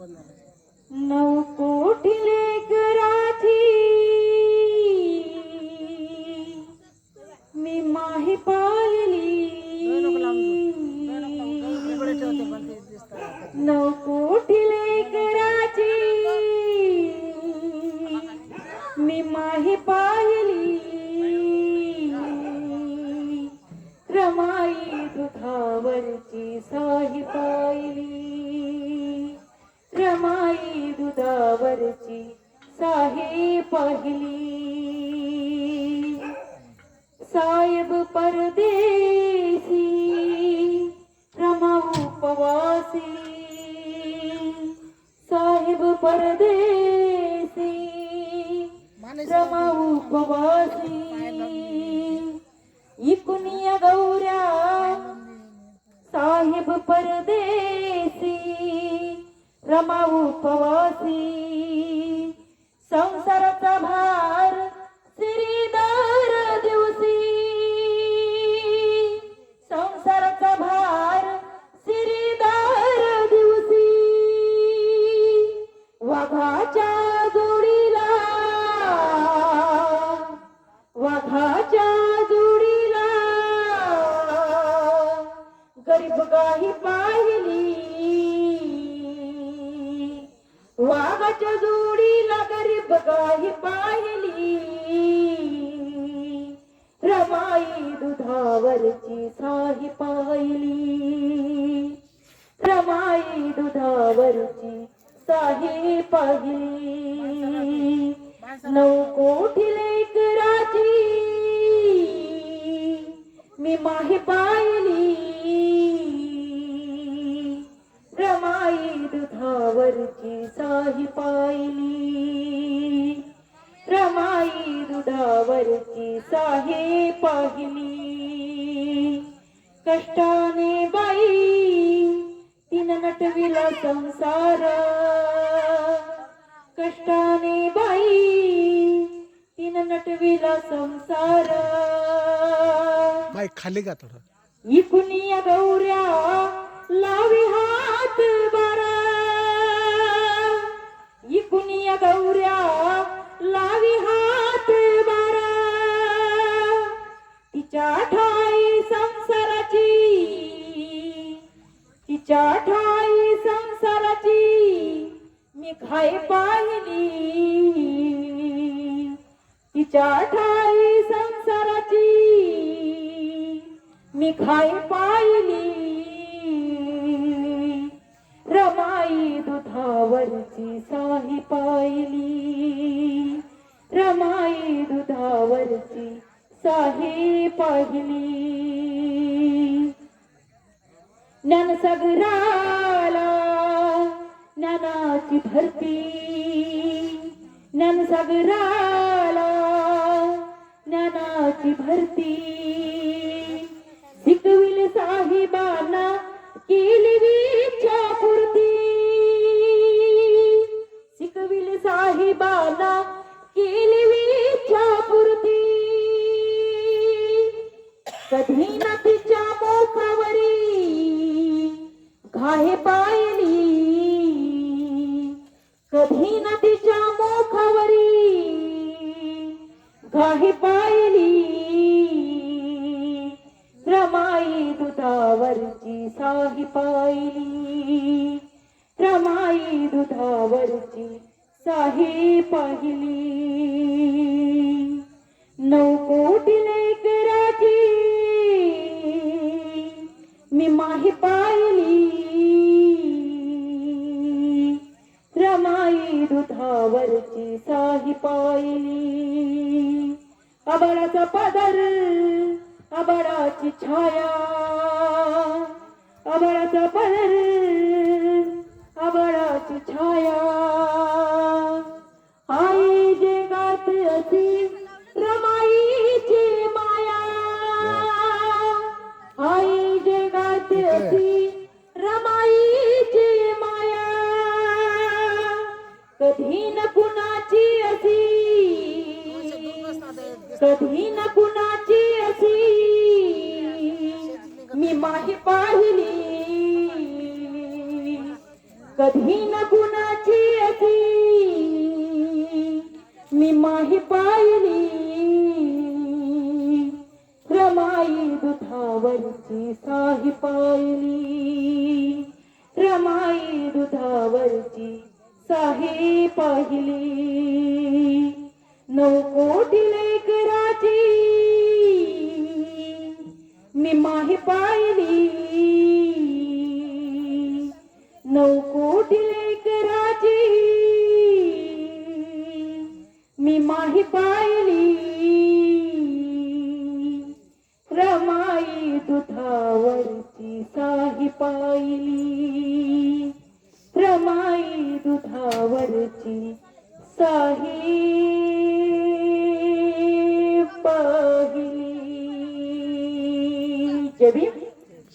नऊ कोटी लेकराची. मी माही पाळली नऊ कोटी लेकराची मी माही पाळली दुधावरची साही पाहिली साहेब परदेसी रमा उपवासी साहेब परदेसी रमा उपवासी इकुनिया गौऱ्या साहेब परदेसी रमा उपवासी गरीब पाहिली. वाघाच्या जोडीला गरीब गाही पाहिली. रमाई दुधावरची साही पाहिली. रमाई दुधावरची साही पाहिली. नऊ कोठी लेकराची. मी माही पा दुधावरची साही पाहिली. रमाई दुधावरची साही पाहिली. कष्टाने बाई तिन नटविला संसार. कष्टाने बाई तिन नटविला संसार. खाली का थोडं. इकुनिया गौऱ्या लावी हात बारा इकुनिया गौऱ्या लावी हात बारा. तिच्या ठाई संसाराची तिच्या ठाई संसाराची मी खाय पाहिली. तिच्या ठाई संसाराची मी खाय पाहिली. दुधावरची साही पाहिली. रमाई दुधावरची साही पाहिली. ज्ञानसागराला ज्ञानाची भरती. ज्ञानसागराला ज्ञानाची भरती. शिकविल साहिबाना केली घाहे पायली. कधी न तिच्या मोखावरी घाहे पाहिली रमाई दुधावरची साही पायली. रमाई दुधावरची साही पाहिली. माई दुधावरची साही पायली अबळाचा पदर अबळाची छाया. अबळाचा पदर अबळाची छाया. कधी न कुणाची अशी? मी माही पाहिली. कधी न कुणाची अशी? मी माही पाहिली. रमाई दुधावरची साही पाहिली. रमाई दुधावरची साही पाहिली. नऊ कोटीला पाहिली नऊ कोटी लेकराची मी माही पाहिली रमाई दुधावरची साही पायली रमाई दुधावरची साही